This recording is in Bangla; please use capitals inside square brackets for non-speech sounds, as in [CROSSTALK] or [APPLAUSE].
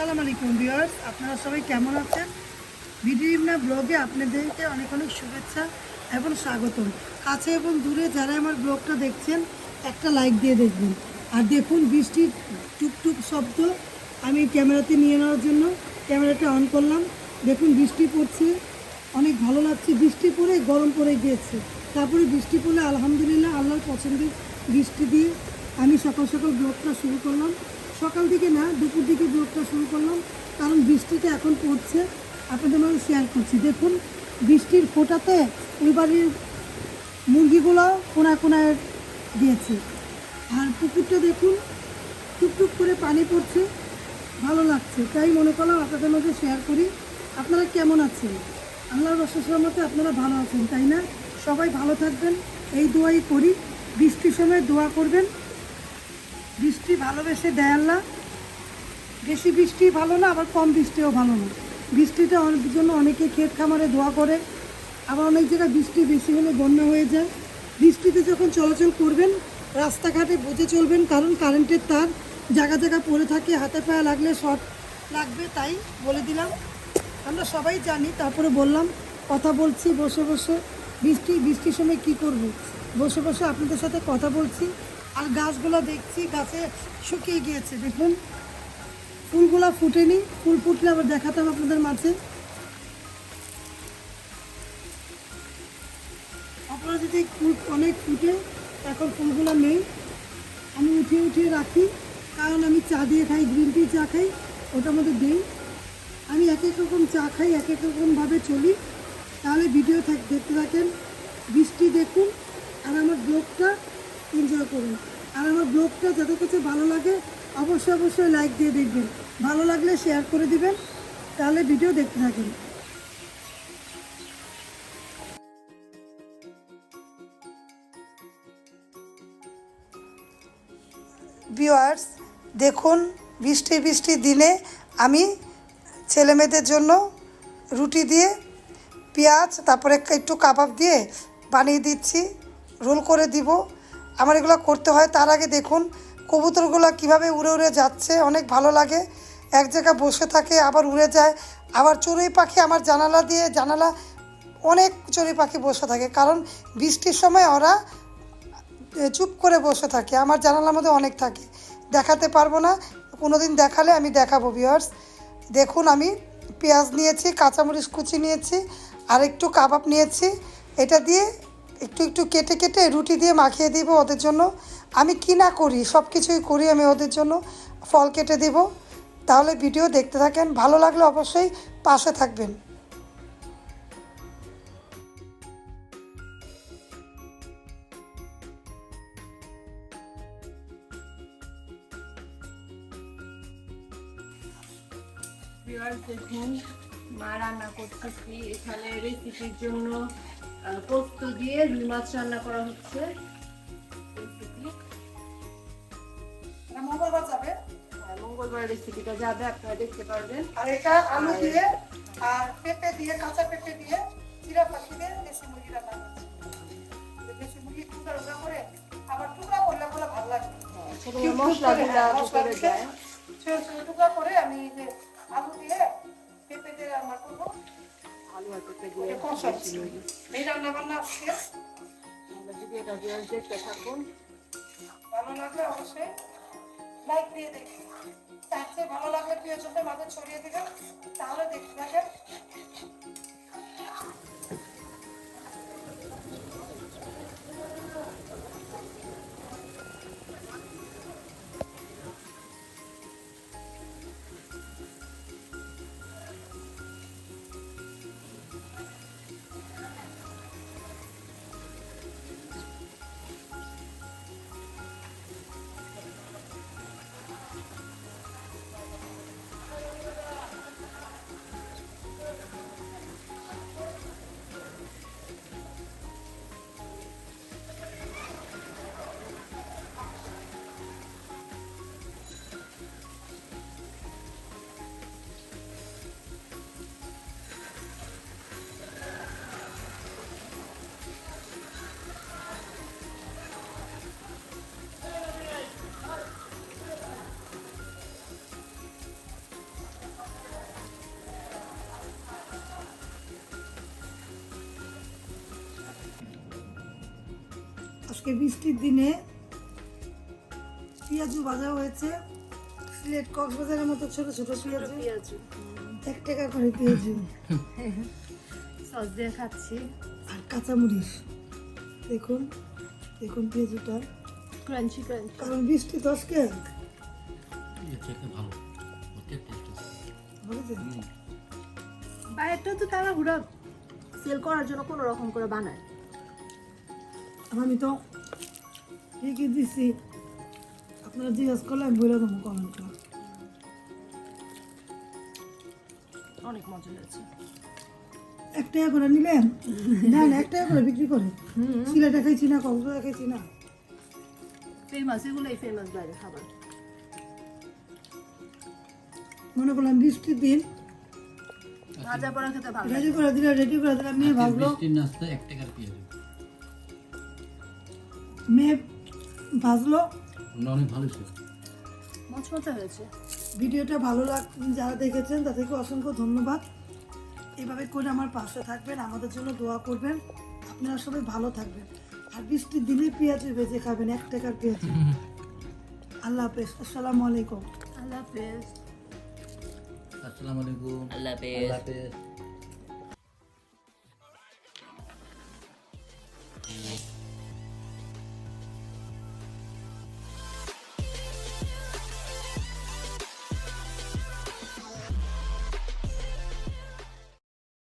আসসালামু আলাইকুম ভিউয়ার্স, আপনারা সবাই কেমন আছেন? ভিডিও ইমনা ব্লগে আপনাদেরকে অনেক অনেক শুভেচ্ছা এবং স্বাগতম। কাছে এবং দূরে যারা আমার ব্লগটা দেখছেন, একটা লাইক দিয়ে দেখবেন। আর দেখুন বৃষ্টির টুকটুক শব্দ, আমি ক্যামেরাতে নিয়ে নেওয়ার জন্য ক্যামেরাটা অন করলাম। দেখুন বৃষ্টি পড়ছে, অনেক ভালো লাগছে। বৃষ্টি পড়ে, গরম পড়ে গিয়েছে। তারপরে বৃষ্টি পড়লে আলহামদুলিল্লাহ, আল্লাহর পছন্দের বৃষ্টি দিয়ে আমি সকাল সকাল ব্লগটা শুরু করলাম। সকাল দিকে না, দুপুর দিকে ব্লগটা শুরু করলাম। কারণ বৃষ্টিটা এখন পড়ছে। আপনাদের মাঝে শেয়ার করছি। দেখুন, বৃষ্টির ফোটাতে ওই বাড়ির মুরগিগুলো কোনা কোনায় দিয়েছে আর পুকুরটা দেখুন, টুকটুক করে পানি পড়ছে। ভালো লাগছে। তাই মনে করলাম আপনাদের মধ্যে শেয়ার করি। আপনারা কেমন আছেন? আল্লাহর রসের মতে আপনারা ভালো আছেন, তাই না? সবাই ভালো থাকবেন। এই দোয়াই করি। বৃষ্টির সময় দোয়া করবেন। বৃষ্টি ভালোবেসে দেয় আল্লাহ বেশি বৃষ্টি ভালো না, আবার কম বৃষ্টিও ভালো না। বৃষ্টিটা অনেক জন্য অনেকে ক্ষেত খামারে দোয়া করে। আবার অনেক জায়গায় বৃষ্টি বেশি হলে বন্যা হয়ে যায়। বৃষ্টিতে যখন চলাচল করবেন, রাস্তাঘাটে বুঝে চলবেন, কারণ কারেন্টের তার জায়গা জায়গা পড়ে থাকে, হাতে পায়ে লাগলে শর্ট লাগবে, তাই বলে দিলাম। আমরা সবাই জানি, তারপরে বললাম, কথা বলছি, বসে বসে। বৃষ্টি, বৃষ্টির সময় কি করব? বসে বসে আপনাদের সাথে কথা বলছি। আর গাছগুলো দেখছি, গাছে শুকিয়ে গিয়েছে। দেখুন, ফুলগুলো ফুটেনি, ফুল ফুটলে আবার দেখাতাম আপনাদের মাঝে। আপনারা যদি ফুল অনেক ফুটে, এখন ফুলগুলো নেই, আমি উঠিয়ে উঠিয়ে রাখি, কারণ আমি চা দিয়ে খাই, গ্রিন টি চা খাই, ওটার মধ্যে দিই। আমি এক এক রকম চা খাই, এক এক রকমভাবে চলি। তাহলে ভিডিও থাক দেখতে থাকেন, বৃষ্টি দেখুন, আর আমার ব্লগটা এনজয় করুন। আর আমার ব্লগটা যাদের কাছে ভালো লাগে, অবশ্যই অবশ্যই লাইক দিয়ে দেখবেন। ভালো লাগলে শেয়ার করে দিবেন, তাহলে ভিডিও দেখতে থাকেন। ভিউয়ার্স দেখুন, বৃষ্টি বৃষ্টির দিনে আমি ছেলে মেয়েদের জন্য রুটি দিয়ে পেঁয়াজ, তারপরে একটু কাবাব দিয়ে বানিয়ে দিচ্ছি, রোল করে দিব। আমার এগুলো করতে হয়, তার আগে দেখুন কবুতরগুলো কীভাবে উড়ে উড়ে যাচ্ছে, অনেক ভালো লাগে। এক জায়গায় বসে থাকে, আবার উড়ে যায়। আবার চড়ুই পাখি আমার জানালা দিয়ে, জানালা, অনেক চড়ুই পাখি বসে থাকে। কারণ বৃষ্টির সময় ওরা চুপ করে বসে থাকে, আমার জানালার মধ্যে অনেক থাকে। দেখাতে পারব না কোনো দিন দেখালে আমি দেখাবো ভিওয়ার্স দেখুন আমি পেঁয়াজ নিয়েছি, কাঁচামরিচ কুচি নিয়েছি আর একটু কাবাব নিয়েছি। এটা দিয়ে একটু একটু কেটে কেটে রুটি দিয়ে মাখিয়ে দিব ওদের জন্য। আমি কি না করি সব কিছুই করি আমি ওদের জন্য। ফল কেটে দিব। তাহলে ভিডিও দেখতে থাকেন। ভালো লাগলে অবশ্যই পাশে থাকবেন। দেখুন, মা রান্না করতেছি। এখানে রেসিপির জন্য পোস্ত দিয়ে রুই মাছ রান্না করা হচ্ছে। মঙ্গলবার যাবে। মঙ্গলবার রেসিপিটা যাবে আপনারা দেখতে পারবেন। আর এটা আলু দিয়ে আর পেঁপে দিয়ে কাঁচা পেঁপে দিয়ে চিরা পাখি দিয়ে দেশি মুরগি রান্না করছি। দেশি মুরগি টুকরা টুকরা করে আবার টুকরা করলে বলে ভালো লাগে। মশলা ছোট ছোট টুকরা করে আমি আলু দিয়ে এই রান্না বান্না আজকে আমরা যদি এটা ভালো লাগলে অবশ্যই লাইক দিয়ে দেখবেন তার চেয়ে ভালো লাগলে প্রিয় চোখে মাঝে ছড়িয়ে দিবেন তাহলে দেখতে থাকেন আজকে বৃষ্টির দিনে পেঁয়াজু ভাজা হয়েছে। সিলেট কক্সবাজারের মতো ছোট ছোট পেঁয়াজু। পেঁয়াজ। এক টাকা করে পেঁয়াজু। সস দিয়ে খাচ্ছি। আর কাঁচামরিচ। দেখুন দেখুন পেঁয়াজুটা। Crunchy crunchy. কারণ বৃষ্টি তো আজকে। ভালো। বাইরেটা তো তারা পুরো সেল করার জন্য কোনো রকম করে বানায়। আমি তো ঠিকই দিছি। আপনারা জিজ্ঞাসা করলে আমি বলে দেবো কমেন্টটা। অনেক মজা হয়েছে। এক টাকা করে নিলেন? না না এক টাকা করে বিক্রি করে। সিলেটে খাইছি না কক্সবাজার খাইছি না। ফেমাস এগুলোই ফেমাস বাইরে খাবার। মনে করলাম বৃষ্টির দিন। ভাজা পড়া খেতে ভালো রেডি করে দিলে রেডি করে দিলাম মেয়ে ভাজলো বৃষ্টির নাস্তা এক টাকার পেঁয়াজ। মেয়ে ভাজলো। অনেক ভালো ছিল। হয়েছে। ভিডিওটা ভালো লাগ যারা দেখেছেন তাদেরকে অসংখ্য ধন্যবাদ। এভাবে করে আমার পাশে থাকবেন আমাদের জন্য দোয়া করবেন। আপনারা সবাই ভালো থাকবেন। আর বৃষ্টির দিনে পেঁয়াজ বেঁচে খাবেন এক টাকার পেঁয়াজ। [LAUGHS] আল্লাহ হাফেজ। আসসালামু আলাইকুম। আল্লাহ হাফেজ। আসসালামু আলাইকুম। আল্লাহ হাফেজ। আল্লাহ হাফেজ।